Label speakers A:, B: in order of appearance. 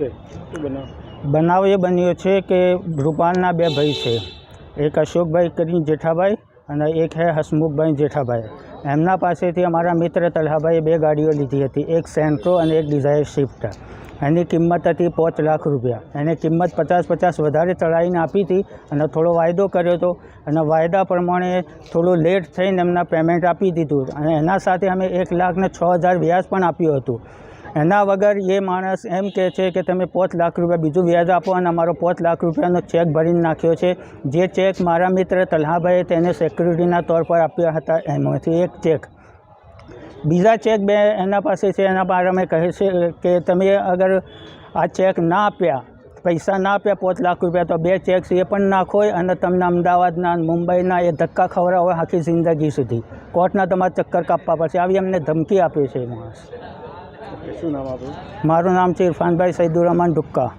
A: Okay બનાવ?
B: એ બન્યો છે કે રૂપાલના બે ભાઈ છે. એક અશોકભાઈ કરીને જેઠાભાઈ અને એક છે હસમુખભાઈ જેઠાભાઈ. એમના પાસેથી અમારા મિત્ર તલહાભાઈએ બે ગાડીઓ લીધી હતી. એક સેન્ટ્રો અને એક ડિઝાયર સ્વિફ્ટ એની કિંમત હતી પાંચ લાખ રૂપિયા. એને કિંમત પચાસ પચાસ વધારે ચડાવીને આપી હતી અને થોડો વાયદો કર્યો હતો. અને વાયદા પ્રમાણે થોડું લેટ થઈને એમના પેમેન્ટ આપી દીધું. અને એના સાથે અમે એક લાખને છ હજાર વ્યાજ પણ આપ્યું હતું. એના વગર એ માણસ એમ કહે છે કે તમે પાંચ લાખ રૂપિયા બીજું વ્યાજ આપો અને અમારો પાંચ લાખ રૂપિયાનો ચેક ભરીને નાખ્યો છે. જે ચેક મારા મિત્ર તલ્હાભાઈએ તેને સેક્યુરિટીના તોર પર આપ્યા હતા, એમાંથી એક ચેક બીજા ચેક બે એના પાસે છે, એના બારામાં કહે છે કે તમે અગર આ ચેક ના આપ્યા, પૈસા ના આપ્યા પાંચ લાખ રૂપિયા, તો બે ચેક એ પણ નાખો અને તમને અમદાવાદના, મુંબઈના એ ધક્કા ખવડાવો આખી જિંદગી સુધી. કોર્ટના તમારે ચક્કર કાપવા પડશે. આવી અમને ધમકી આપે છે એ માણસ.
A: શું નામ આપણું
B: મારું નામ છે ઇરફાનભાઈ સૈદુર રહેમાન ડુક્કા